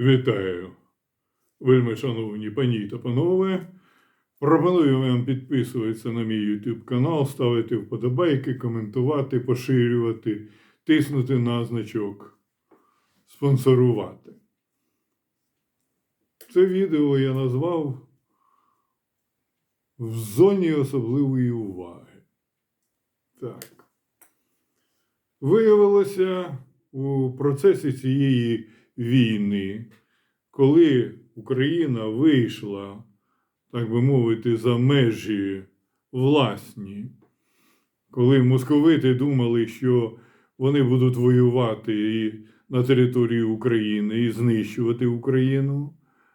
Вітаю, вельми шановні пані та панове. Пропоную вам підписуватися на мій YouTube канал, ставити вподобайки, коментувати, поширювати, тиснути на значок, спонсорувати. Це відео я назвав в зоні особливої уваги. Так. Виявилося у процесі цієї війни, коли Україна вийшла, так би мовити, за межі власні, коли московити думали, що вони будуть воювати і на території України і знищувати Україну,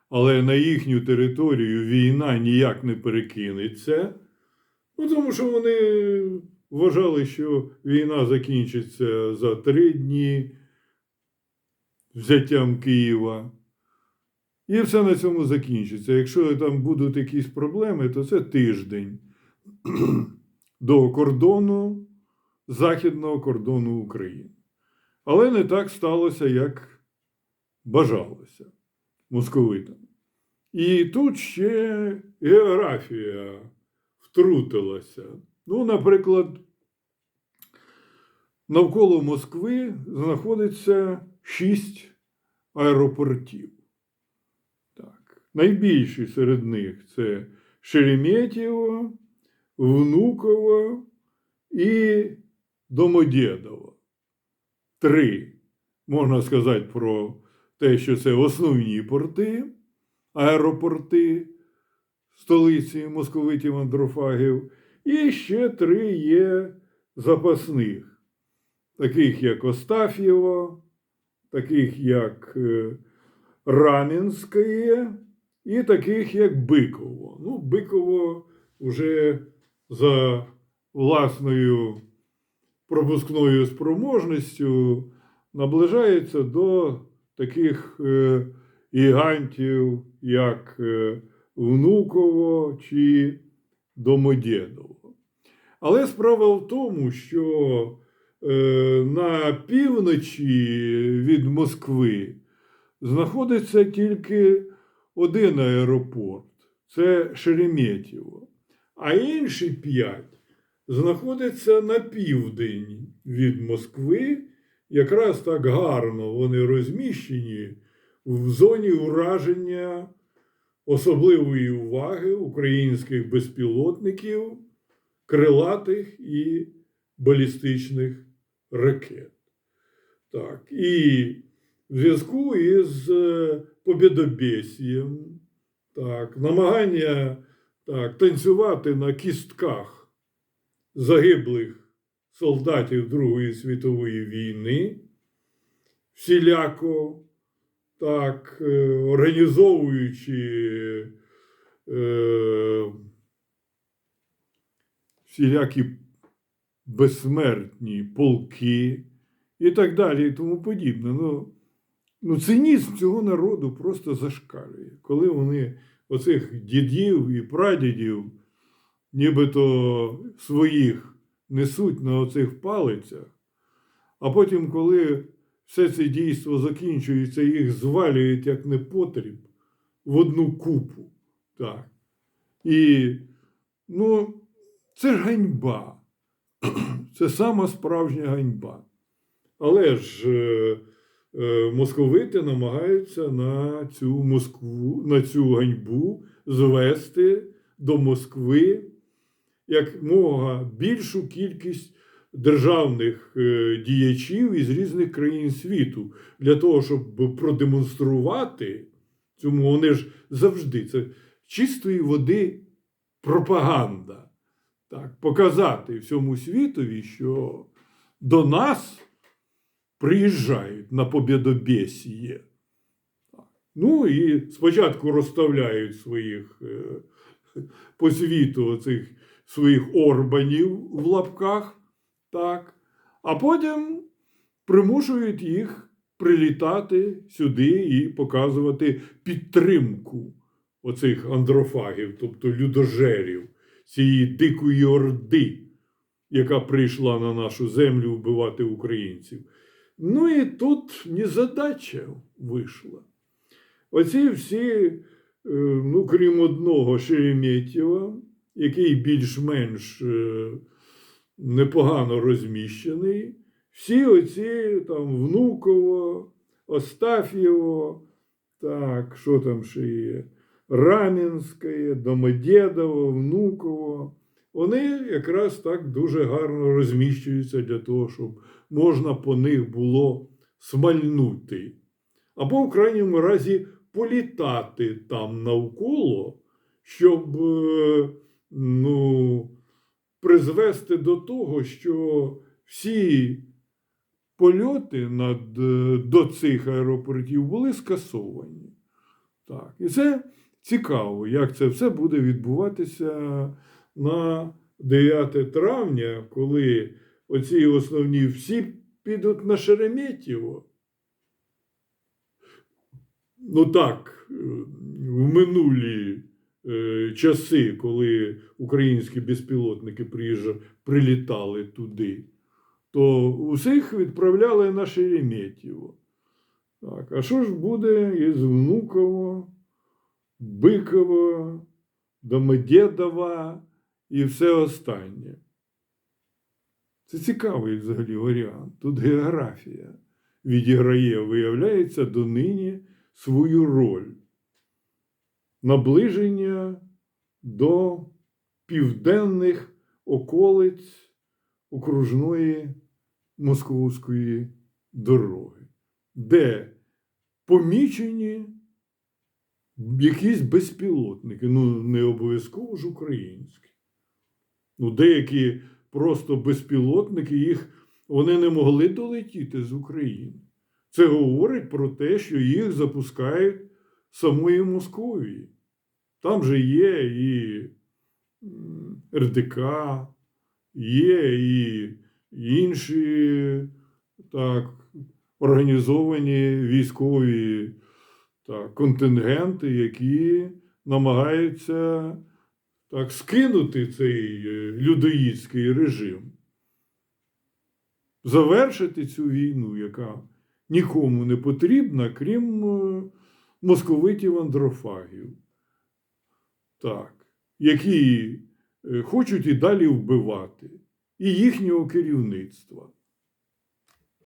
але на їхню територію війна ніяк не перекинеться, ну, тому що вони вважали, що війна закінчиться за три дні взяттям Києва. І все на цьому закінчиться. Якщо там будуть якісь проблеми, то це тиждень до кордону, західного кордону України. Але не так сталося, як бажалося московитам. І тут ще географія втрутилася. Ну, наприклад, навколо Москви знаходиться шість аеропортів. Так. Найбільші серед них це Шереметьєво, Внуково і Домодєдово. Три. Можна сказати про те, що це основні порти, аеропорти столиці московитів андрофагів. І ще три є запасних, таких як Остаф'єво, таких як е, Рамінське і таких як Биково. Ну, Биково вже за власною пропускною спроможністю наближається до таких е, гігантів, як е, Внуково чи Домодєдово. Але справа в тому, що на півночі від Москви знаходиться тільки один аеропорт це Шереметьєво, а інші п'ять знаходяться на південь від Москви. Якраз так гарно вони розміщені в зоні ураження особливої уваги українських безпілотників, крилатих і балістичних ракет. Так. І в зв'язку із е, побєдобєсієм, так, намагання так, танцювати на кістках загиблих солдатів Другої світової війни, всіляко так, е, організовуючи е, всілякі безсмертні полки і так далі, і тому подібне. Ну, ну, цинізм цього народу просто зашкалює, коли вони оцих дідів і прадідів, нібито своїх несуть на оцих палицях, а потім, коли все це дійство закінчується, їх звалюють як непотріб в одну купу. Так. І ну, це ж ганьба. Це сама справжня ганьба. Але ж е, е, московити намагаються на цю Москву, на цю ганьбу звести до Москви як мога більшу кількість державних е, діячів із різних країн світу для того, щоб продемонструвати цьому, вони ж завжди це чистої води пропаганда. Так, показати всьому світові, що до нас приїжджають на побєдобєсіє. Ну і спочатку розставляють своїх е, по світу оцих своїх орбанів в лапках, так, а потім примушують їх прилітати сюди і показувати підтримку оцих андрофагів, тобто людожерів, цієї дикої орди, яка прийшла на нашу землю вбивати українців. Ну і тут незадача вийшла. Оці всі, е, ну, крім одного Шереметєва, який більш-менш е, непогано розміщений, всі оці там Внуково, Остаф'єво, так, що там ще є? Рамінське, Домодєдово, Внуково. Вони якраз так дуже гарно розміщуються для того, щоб можна по них було смальнути. Або в крайньому разі політати там навколо, щоб е, ну, призвести до того, що всі польоти над, е, до цих аеропортів були скасовані. Так. І це цікаво, як це все буде відбуватися на 9 травня, коли оці основні всі підуть на Шереметьєво. Ну так, в минулі е, часи, коли українські безпілотники приїжджа, прилітали туди, то усіх відправляли на Шереметьєво. Так, а що ж буде із Внуково, Бикова, Домодєдова і все останнє? Це цікавий взагалі варіант. Тут географія відіграє, виявляється, донині свою роль. Наближення до південних околиць окружної московської дороги, де помічені якісь безпілотники, ну не обов'язково ж українські. Ну, деякі просто безпілотники, їх вони не могли долетіти з України. Це говорить про те, що їх запускають самої Московії. Там же є і РДК, є і інші так, організовані військові так, контингенти, які намагаються так, скинути цей е, людоїдський режим, завершити цю війну, яка нікому не потрібна, крім е, московитів андрофагів, так, які е, хочуть і далі вбивати, і їхнього керівництва.